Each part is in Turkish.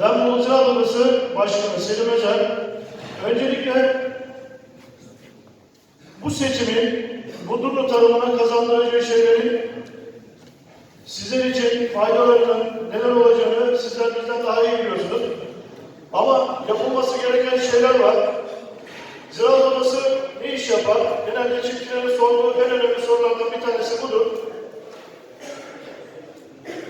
Ben bu Ziraat Odası Başkanı Selim Özer. Öncelikle bu seçimin Budurlu tarımına kazandıracağı şeylerin sizler için faydalarının neler olacağını sizler bizden daha iyi biliyorsunuz. Ama yapılması gereken şeyler var. Ziraat Odası ne iş yapar? Genelde çiftçilerin sorduğu en önemli sorulardan bir tanesi budur.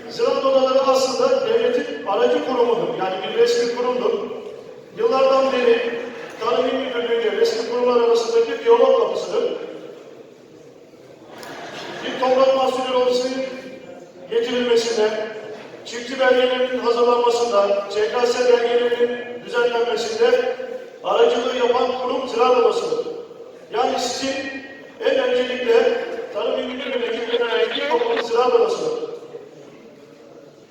Ziraat odaları aslında devletin aracı kurumudur. Yani bir resmi kurumdur. Yıllardan beri Tarım İl Müdürlüğü ile resmi kurumlar arasındaki diyalog kapısıdır. Bir toprak mahsulü olsun getirilmesinde, çiftçi belgelerinin hazırlanmasında, CKS belgelerinin düzenlenmesinde aracılığı yapan kurum Ziraat Odası'dır. Yani sizin en öncelikle Tarım İl Müdürlüğü'ndeki bir kurum Ziraat Odası'dır.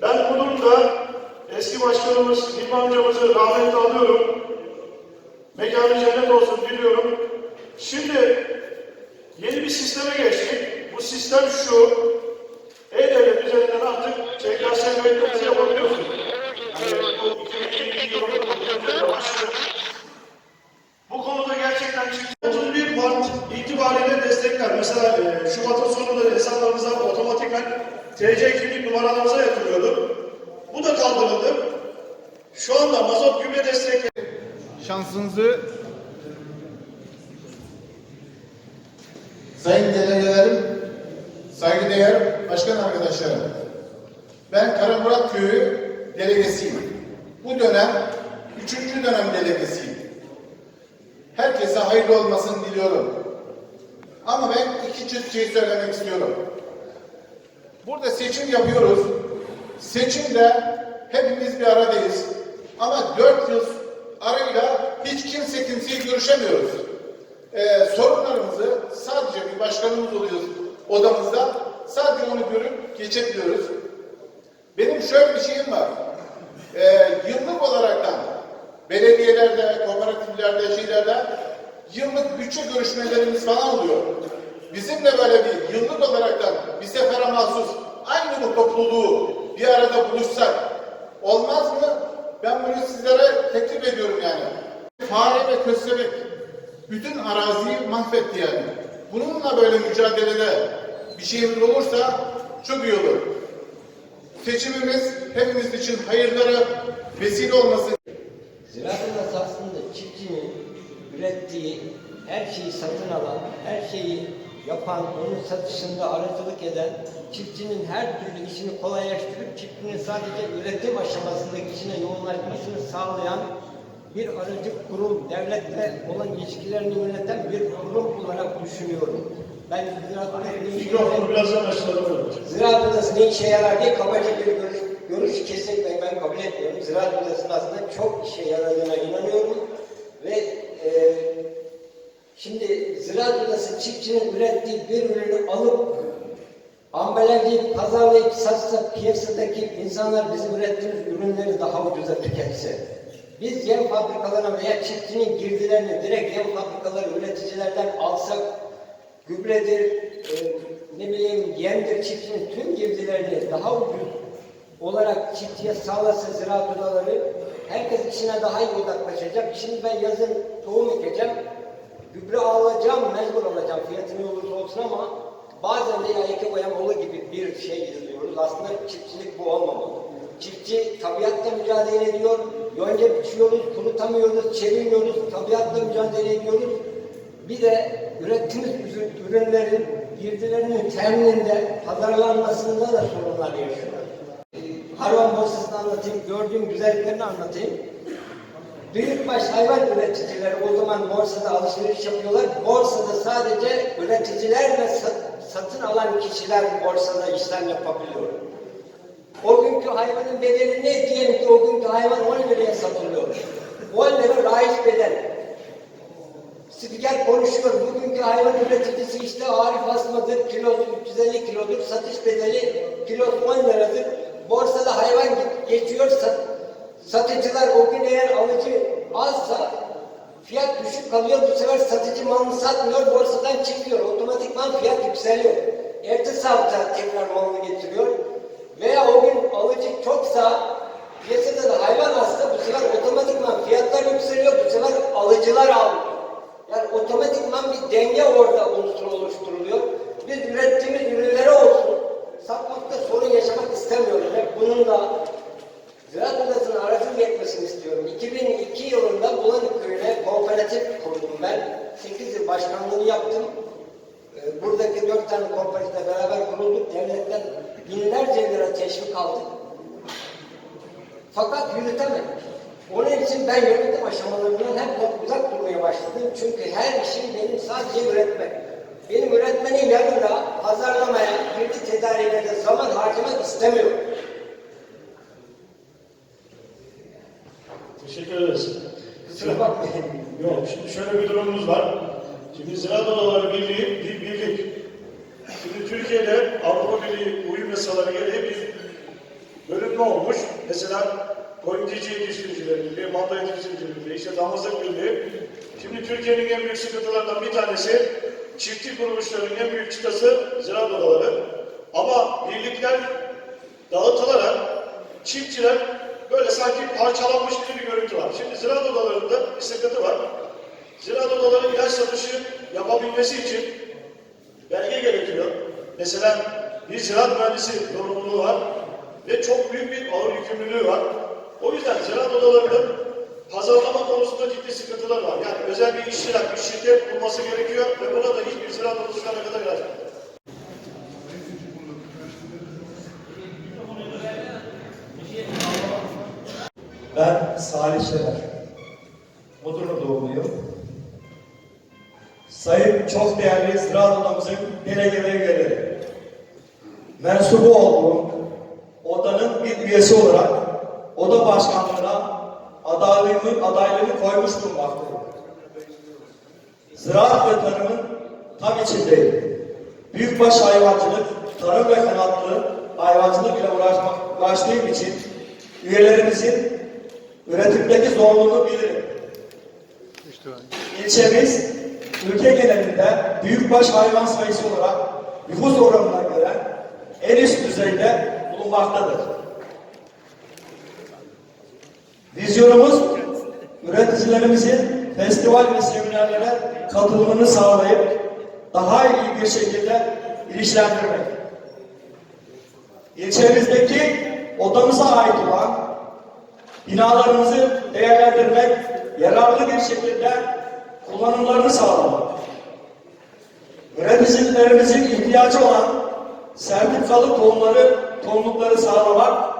Ben bu durumda eski başkanımız Hilmi amcamızı rahmetle alıyorum. Mekanı cennet olsun diliyorum. Şimdi yeni bir sisteme geçtik. Bu sistem şu. E-Devlet üzerinden artık CKS kayıtlarınızı yapabiliyorsunuz. Bu 2022 yılında başladı. Bu konuda gerçekten çıktı. 31 Mart itibariyle destekler. Mesela e, Şubat'ın sonunda hesaplarınıza otomatikman TC kimlik numaralarınıza yatırıyordu. Bu da kaldırıldı. Şu anda mazot gübre destekleri şansınızı Sayın delegelerim, saygıdeğer başkan arkadaşlarım. Ben Karamurat Köyü delegesiyim. Bu dönem üçüncü dönem delegesiyim. Herkese hayırlı olmasını diliyorum. Ama ben iki çift şey söylemek istiyorum. Burada seçim yapıyoruz. Seçimde hepimiz bir aradayız. Ama dört yıl arayla hiç kimse kimseyi görüşemiyoruz. Ee, sorunlarımızı sadece bir başkanımız oluyor odamızda. Sadece onu görüp geçebiliyoruz. Benim şöyle bir şeyim var. Ee, yıllık olaraktan belediyelerde, kooperatiflerde, şeylerde yıllık bütçe görüşmelerimiz falan oluyor. Bizim de böyle bir yıllık olaraktan bir sefere mahsus aynı bu topluluğu bir arada buluşsak olmaz mı? Ben bunu sizlere teklif ediyorum yani. Fare ve köstebek bütün araziyi mahvetti yani. Bununla böyle mücadelede bir şeyimiz olursa çok iyi olur. Seçimimiz hepimiz için hayırlara vesile olması Ziraat Odası aslında çiftçinin ürettiği her şeyi satın alan, her şeyi yapan, onun satışında aracılık eden, çiftçinin her türlü işini kolaylaştırıp çiftçinin sadece üretim aşamasındaki işine yoğunlaşmasını sağlayan bir aracı kurum, devletle olan ilişkilerini yöneten bir kurum olarak düşünüyorum. Ben Ziraat Odası ne işe yarar diye kabaca bir görüş, görüş kesinlikle ben kabul etmiyorum. Ziraat Odası'nın aslında çok işe yaradığına inanıyorum. Ve e, şimdi Ziraat Odası çiftçinin ürettiği bir ürünü alıp ambalajlayıp, pazarlayıp satsa piyasadaki insanlar bizim ürettiğimiz ürünleri daha ucuza tüketse. Biz yem fabrikalarına veya çiftçinin girdilerini direkt yem fabrikaları üreticilerden alsak gübredir, e, ne bileyim yemdir çiftçinin tüm girdilerini daha ucuz olarak çiftçiye sağlasa ziraat odaları herkes işine daha iyi odaklaşacak. Şimdi ben yazın tohum ekeceğim. Gübre alacağım, mecbur alacağım fiyatı ne olursa olsun ama bazen de ya eke boyamalı gibi bir şey izliyoruz. Aslında çiftçilik bu olmamalı. Çiftçi tabiatla mücadele ediyor. Yonca biçiyoruz, kurutamıyoruz, çevirmiyoruz, tabiatla mücadele ediyoruz. Bir de ürettiğimiz ürün- ürünlerin girdilerinin temininde, pazarlanmasında da sorunlar yaşıyor. Ee, Harman borsasını anlatayım, gördüğüm güzelliklerini anlatayım. Büyükbaş hayvan üreticileri o zaman borsada alışveriş yapıyorlar. Borsada sadece üreticiler ve sat- satın alan kişiler borsada işlem yapabiliyor. O günkü hayvanın bedeli ne diyelim ki o günkü hayvan 10 liraya satılıyor. 10 lira raiç bedel. Spiker konuşuyor. Bugünkü hayvan üreticisi işte Arif Asma'dır, kilosu 350 kilodur, satış bedeli kilosu 10 liradır. Borsada hayvan geçiyor, sat, satıcılar o gün eğer alıcı azsa fiyat düşük kalıyor. Bu sefer satıcı malını satmıyor, borsadan çıkıyor. Otomatikman fiyat yükseliyor. Ertesi hafta tekrar malını getiriyor. Veya o gün alıcı çoksa Piyasada da hayvan hasta bu sefer otomatikman fiyatlar yükseliyor, bu sefer alıcılar almıyor. Yani otomatikman bir denge orada unsur oluşturuluyor. Biz ürettiğimiz ürünlere olsun, satmakta sorun yaşamak istemiyoruz. Ve bunun yürütemedik. Onun için ben yönetim aşamalarından hep uzak durmaya başladım. Çünkü her işim benim sadece üretmek. Benim üretmenin yanında pazarlamaya, girdi tedariğine de zaman harcamak istemiyorum. Teşekkür ederiz. Kusura bakmayın. Yok, şimdi şöyle bir durumumuz var. Şimdi Ziraat Odaları Birliği bir birlik. Şimdi Türkiye'de Avrupa Birliği uyum yasaları gereği bir bölüm ne olmuş? Mesela koyun keçi yetiştiricileri birliği, manda birliği, işte damızlık birliği. Şimdi Türkiye'nin en büyük sıkıntılarından bir tanesi çiftçi kuruluşlarının en büyük çıtası ziraat odaları. Ama birlikler dağıtılarak çiftçiler böyle sanki parçalanmış gibi bir görüntü var. Şimdi ziraat odalarında bir sıkıntı var. Ziraat odaları ilaç satışı yapabilmesi için belge gerekiyor. Mesela bir ziraat mühendisi sorumluluğu var ve çok büyük bir ağır yükümlülüğü var. O yüzden ziraat odalarının pazarlama konusunda ciddi sıkıntılar var. Yani özel bir iştirak, bir şirket bulması gerekiyor ve buna da hiçbir ziraat odası şu kadar gelecek. Ben Salih Şener. Mudurnu doğumluyum. Sayın çok değerli Ziraat Odamızın delege üyeleri. Mensubu olduğum odanın bir üyesi olarak oda başkanlığına adaylığımı, adaylığımı koymuş bulunmaktayım. Ziraat ve tarımın tam içindeyim. Büyükbaş hayvancılık, tarım ve kanatlı hayvancılık ile uğraşmak, uğraştığım için üyelerimizin üretimdeki zorluğunu bilirim. İlçemiz ülke genelinde büyükbaş hayvan sayısı olarak nüfus oranına göre en üst düzeyde bulunmaktadır. Vizyonumuz üreticilerimizin festival ve seminerlere katılımını sağlayıp daha iyi bir şekilde ilişkilendirmek. İlçemizdeki odamıza ait olan binalarımızı değerlendirmek, yararlı bir şekilde kullanımlarını sağlamak. Üreticilerimizin ihtiyacı olan sertifikalı tohumları, tohumlukları sağlamak,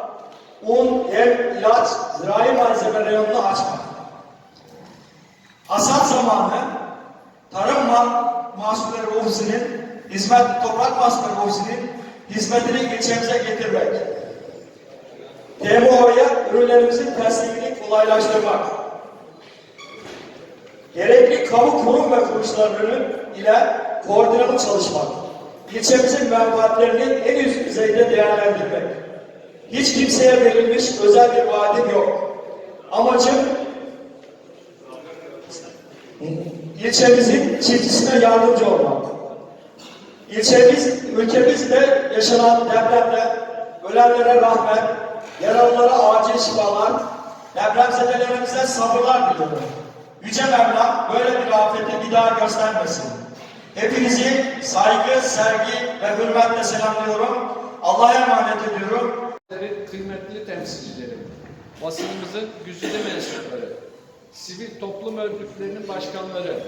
un, yem, ilaç, zirai malzeme reyonunu açmak. Hasat zamanı Tarım Ma- Mahsulleri Ofisi'nin hizmet, Toprak Mahsulleri Ofisi'nin hizmetini ilçemize getirmek. TMO'ya ürünlerimizin teslimini kolaylaştırmak. Gerekli kamu kurum ve kuruluşlarının ile koordinalı çalışmak. İlçemizin menfaatlerini en üst düzeyde değerlendirmek. Hiç kimseye verilmiş özel bir vaadim yok. Amacım ilçemizin çiftçisine yardımcı olmak. İlçemiz, ülkemizde yaşanan depremde ölenlere rahmet, yaralılara acil şifalar, depremzedelerimize sabırlar diliyorum. Yüce Mevlam böyle bir afeti bir daha göstermesin. Hepinizi saygı, sevgi ve hürmetle selamlıyorum. Allah'a emanet ediyorum. Kıymetli temsilcilerim, basınımızın güzide mensupları, sivil toplum örgütlerinin başkanları,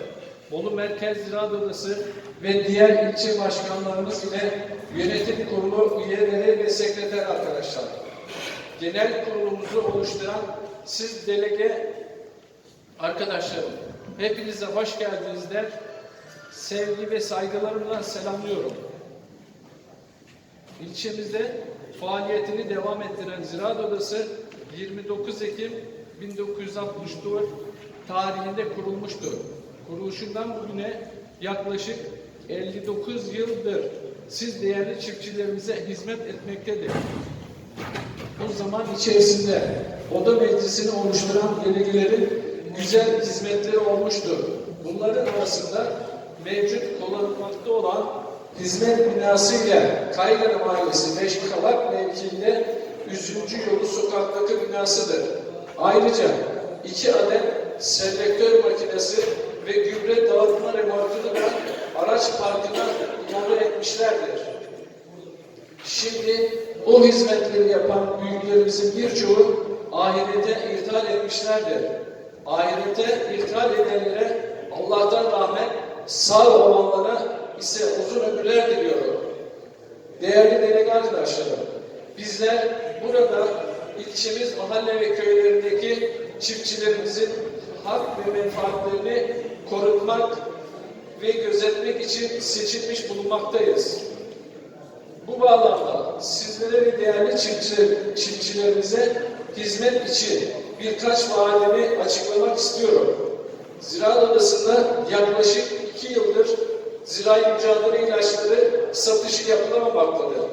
Bolu Merkez Ziraat Odası ve diğer ilçe başkanlarımız ile yönetim kurulu üyeleri ve sekreter arkadaşlar. Genel kurulumuzu oluşturan siz delege arkadaşlarım, hepinize hoş geldiniz der, sevgi ve saygılarımla selamlıyorum. İlçemizde faaliyetini devam ettiren Ziraat Odası 29 Ekim 1964 tarihinde kurulmuştur. Kuruluşundan bugüne yaklaşık 59 yıldır siz değerli çiftçilerimize hizmet etmektedir. Bu zaman içerisinde oda meclisini oluşturan delegelerin güzel hizmetleri olmuştur. Bunların arasında mevcut kullanılmakta olan hizmet binası ile Kaygana Mahallesi Beşkavak mevkiinde Üzümcü Yolu sokaktaki binasıdır. Ayrıca iki adet selektör makinesi ve gübre dağıtma remorkunu da araç parkına ilave etmişlerdir. Şimdi o hizmetleri yapan büyüklerimizin birçoğu ahirete irtihal etmişlerdir. Ahirete irtihal edenlere Allah'tan rahmet, sağ olanlara ise uzun ömürler diliyorum. Değerli delege arkadaşlarım, bizler burada ilçemiz, mahalle ve köylerindeki çiftçilerimizin hak ve menfaatlerini korutmak ve gözetmek için seçilmiş bulunmaktayız. Bu bağlamda sizlere ve değerli çiftçi, çiftçilerimize hizmet için birkaç vaadimi açıklamak istiyorum. Ziraat Odası'nda yaklaşık iki yıldır zirai mücadele ilaçları satışı yapılamamaktadır.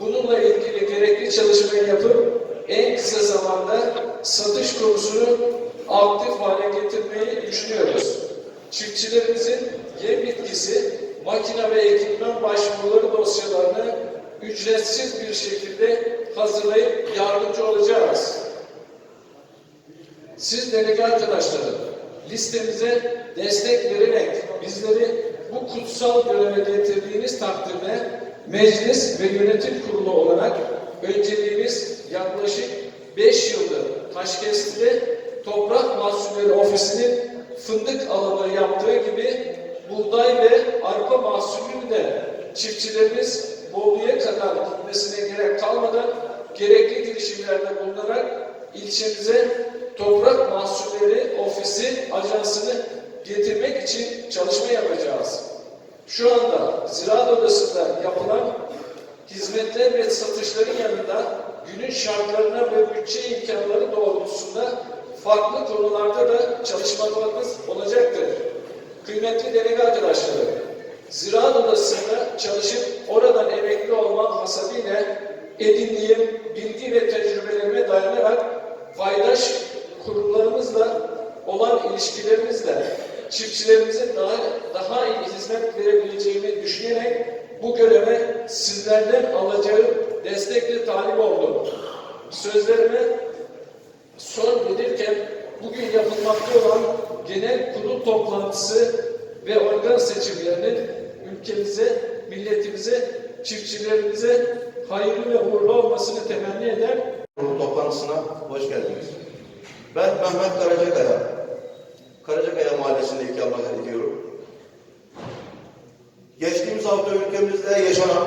Bununla ilgili gerekli çalışmayı yapıp en kısa zamanda satış konusunu aktif hale getirmeyi düşünüyoruz. Çiftçilerimizin yem bitkisi, makine ve ekipman başvuruları dosyalarını ücretsiz bir şekilde hazırlayıp yardımcı olacağız. Siz delege arkadaşlarım, listemize destek vererek bizleri bu kutsal göreve getirdiğiniz takdirde meclis ve yönetim kurulu olarak önceliğimiz yaklaşık 5 yıldır Taşkesti'de Toprak Mahsulleri Ofisi'nin fındık alanı yaptığı gibi buğday ve arpa mahsulünü de çiftçilerimiz Bolu'ya kadar gitmesine gerek kalmadan gerekli girişimlerde bulunarak ilçemize Toprak Mahsulleri Ofisi ajansını getirmek için çalışma yapacağız. Şu anda Ziraat Odası'nda yapılan hizmetler ve satışların yanında günün şartlarına ve bütçe imkanları doğrultusunda farklı konularda da çalışmalarımız olacaktır. Kıymetli delege arkadaşlarım, Ziraat Odası'nda çalışıp oradan emekli olma hasabiyle edindiğim bilgi ve tecrübelerime dayanarak paydaş kurumlarımızla olan ilişkilerimizle çiftçilerimize daha, daha iyi hizmet verebileceğimi düşünerek bu göreve sizlerden alacağım destekle talip oldum. Sözlerime son verirken bugün yapılmakta olan genel kurul toplantısı ve organ seçimlerinin ülkemize, milletimize, çiftçilerimize hayırlı ve uğurlu olmasını temenni eder. Kurulu toplantısına hoş geldiniz. Ben Mehmet Karacakaya. Karacakaya Mahallesi'nde ikamet ediyorum. Geçtiğimiz hafta ülkemizde yaşanan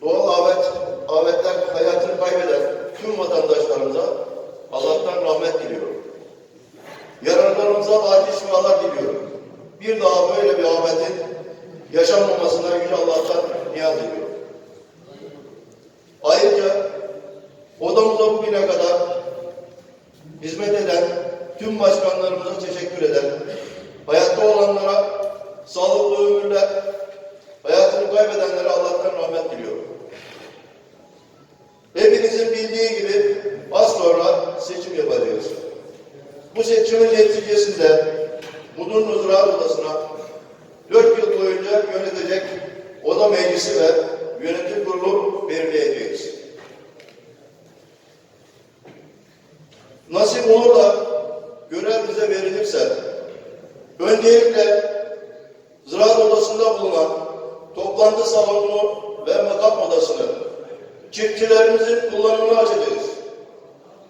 doğal afet, afetler hayatını kaybeden tüm vatandaşlarımıza Allah'tan rahmet diliyorum. Yaralılarımıza acil şifalar diliyorum. Bir daha böyle bir afetin yaşanmamasına Yüce Allah'tan niyaz ediyorum. Ayrıca odamıza bugüne kadar hizmet eden tüm başkanlarımıza teşekkür eder. Hayatta olanlara sağlıklı ömürler, hayatını kaybedenlere Allah'tan rahmet diliyorum. Hepinizin bildiği gibi az sonra seçim yapacağız. Bu seçimin neticesinde Mudurnu Ziraat Odası'na 4 yıl boyunca yönetecek oda meclisi ve yönetim kurulu belirleyeceğiz. Nasip olur da görev bize verilirse öncelikle Ziraat Odası'nda bulunan toplantı salonunu ve makam odasını çiftçilerimizin kullanımını açacağız.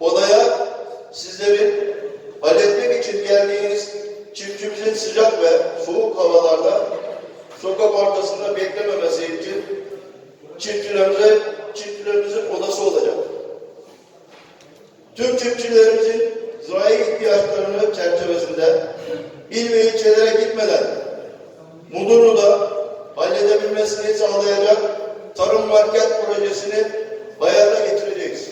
Odaya sizlerin halletmek için geldiğiniz çiftçimizin sıcak ve soğuk havalarda sokak ortasında beklememesi için çiftçilerimize çiftçilerimizin odası olacak. Tüm çiftçilerimizin zirai ihtiyaçlarını çerçevesinde il ve ilçelere gitmeden Mudurnu'da halledebilmesini sağlayacak tarım market projesini hayata getireceğiz.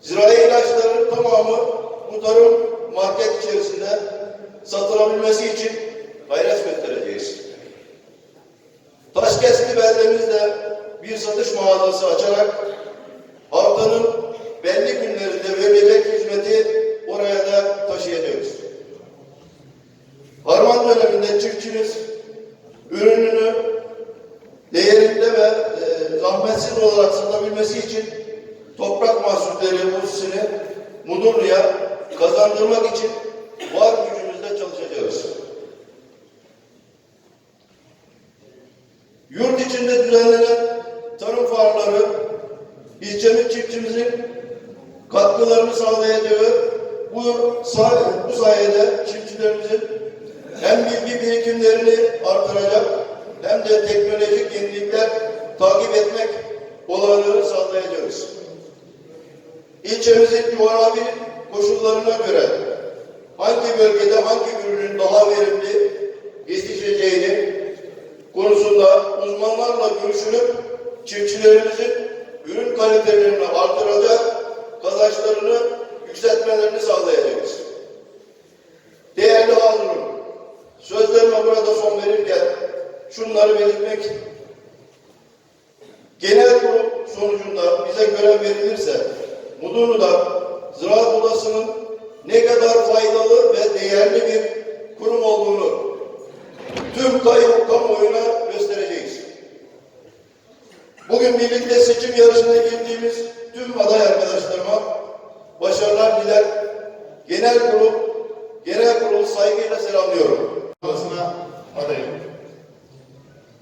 Zirai ilaçların tamamı bu tarım market içerisinde satılabilmesi için gayret göstereceğiz. Taşkesti beldemizde bir satış mağazası açarak katkılarını sağlayacağı bu, bu sayede çiftçilerimizin hem bilgi birikimlerini artıracak hem de teknolojik yenilikler takip etmek olanları sağlayacağız. İlçemizin coğrafi koşullarına göre hangi bölgede hangi ürünün daha verimli yetişeceğini konusunda uzmanlarla görüşülüp çiftçilerimizin ürün kalitelerini artıracak, kazançlarını yükseltmelerini sağlayacağız. Değerli hazırım, sözlerime burada son verirken şunları belirtmek genel kurul sonucunda bize görev verilirse Mudurnu'da Ziraat Odası'nın ne kadar faydalı ve değerli bir kurum olduğunu tüm kamu, kamuoyuna Birlikte seçim yarışına girdiğimiz tüm aday arkadaşlarıma başarılar diler. Genel kurul, genel kurul saygıyla selamlıyorum. Odasına adayım.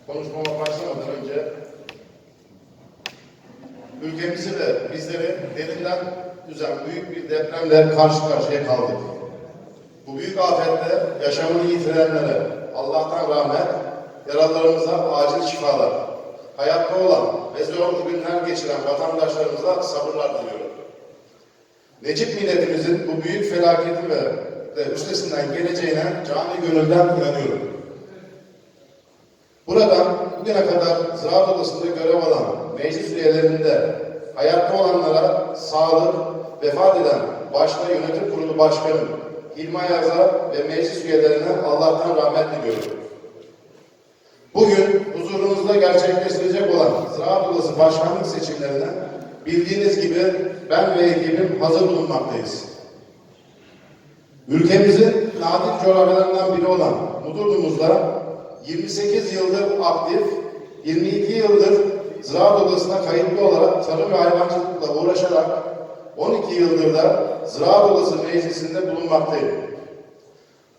Konuşmama başlamadan önce ülkemizi ve bizleri derinden üzen büyük bir depremle karşı karşıya kaldık. Bu büyük afette yaşamını yitirenlere Allah'tan rahmet, yaralarımıza acil şifalar, hayatta olan ve zor günler geçiren vatandaşlarımıza sabırlar diliyorum. Necip milletimizin bu büyük felaketi ve, üstesinden geleceğine cani gönülden inanıyorum. Buradan bugüne kadar Ziraat Odası'nda görev alan meclis üyelerinde hayatta olanlara sağlık, vefat eden başta yönetim kurulu başkanı Hilmi Ayaz'a ve meclis üyelerine Allah'tan rahmet diliyorum. Bugün huzurunuzda gerçekleştirecek olan Ziraat Odası başkanlık seçimlerine bildiğiniz gibi ben ve ekibim hazır bulunmaktayız. Ülkemizin nadir coğrafyalarından biri olan Mudurnu'muzda 28 yıldır aktif, 22 yıldır Ziraat Odası'na kayıtlı olarak tarım ve hayvancılıkla uğraşarak 12 yıldır da Ziraat Odası Meclisi'nde bulunmaktayım.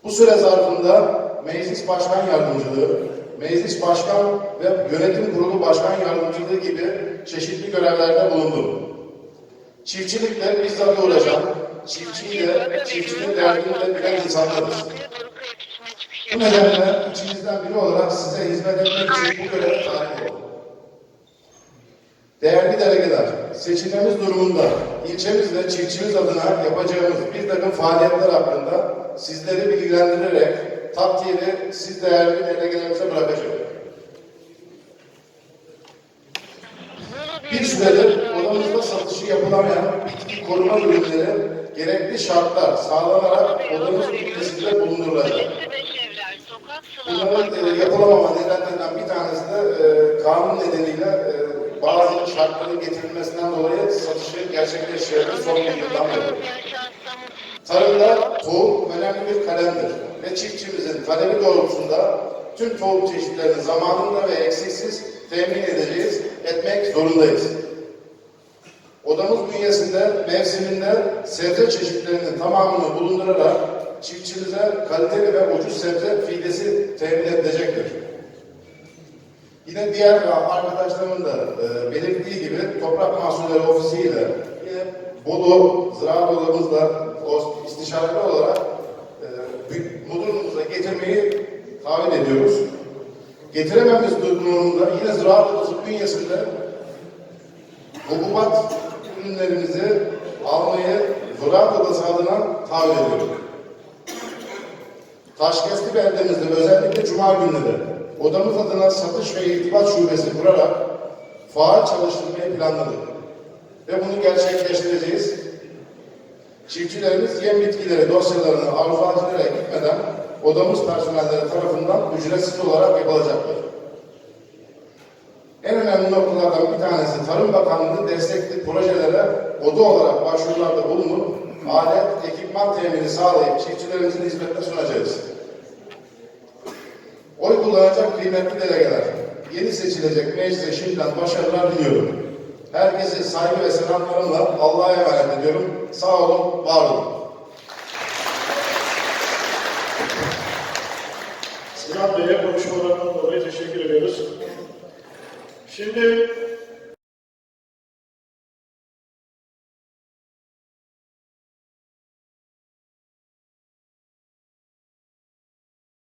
Bu süre zarfında Meclis Başkan Yardımcılığı, Meclis Başkan ve Yönetim Kurulu Başkan Yardımcılığı gibi çeşitli görevlerde bulundum. Çiftçilikle bizzat uğraşan, çiftçiyle, çiftçinin derdini bilen insanlarız. Bu nedenle içinizden biri olarak size hizmet etmek için bu göreve talip oldum. Değerli delegeler, seçilmemiz durumunda ilçemiz ve çiftçimiz adına yapacağımız bir takım faaliyetler hakkında sizleri bilgilendirerek takdiri siz değerli delegelerimize bırakacağım. Bir süredir odamızda satışı yapılamayan bitki koruma ürünleri gerekli şartlar sağlanarak odamız bünyesinde bulundurulacak. Bunların e, yapılamama nedenlerinden bir tanesi de e, kanun nedeniyle e, bazı şartların getirilmesinden dolayı satışı gerçekleştirildi son bir yıldan beri. Tarımda tohum önemli bir kalemdir ve çiftçimizin talebi doğrultusunda tüm tohum çeşitlerini zamanında ve eksiksiz temin edeceğiz, etmek zorundayız. Odamız bünyesinde mevsiminde sebze çeşitlerinin tamamını bulundurarak çiftçimize kaliteli ve ucuz sebze fidesi temin edilecektir. Yine diğer arkadaşlarımın da e, belirttiği gibi Toprak Mahsulleri Ofisi ile yine Bolu Ziraat Odamızla istişareli olarak Mudurnu'muza getirmeyi taahhüt ediyoruz. Getirememiz durumunda yine Ziraat Odası bünyesinde hububat ürünlerimizi almayı Ziraat Odası adına taahhüt ediyoruz. Taşkesti beldemizde özellikle Cuma günleri odamız adına satış ve irtibat şubesi kurarak faal çalıştırmayı planladık. Ve bunu gerçekleştireceğiz. Çiftçilerimiz yem bitkileri dosyalarını arzuacilere gitmeden odamız personelleri tarafından ücretsiz olarak yapılacaktır. En önemli noktalardan bir tanesi Tarım Bakanlığı destekli projelere oda olarak başvurularda bulunup alet, ekipman temini sağlayıp çiftçilerimizin hizmetine sunacağız. Oy kullanacak kıymetli delegeler, yeni seçilecek meclise şimdiden başarılar diliyorum. Herkese saygı ve selamlarımla Allah'a emanet ediyorum. Sağ olun, var olun. Sinan Bey'e konuşmalarından dolayı teşekkür ediyoruz. Şimdi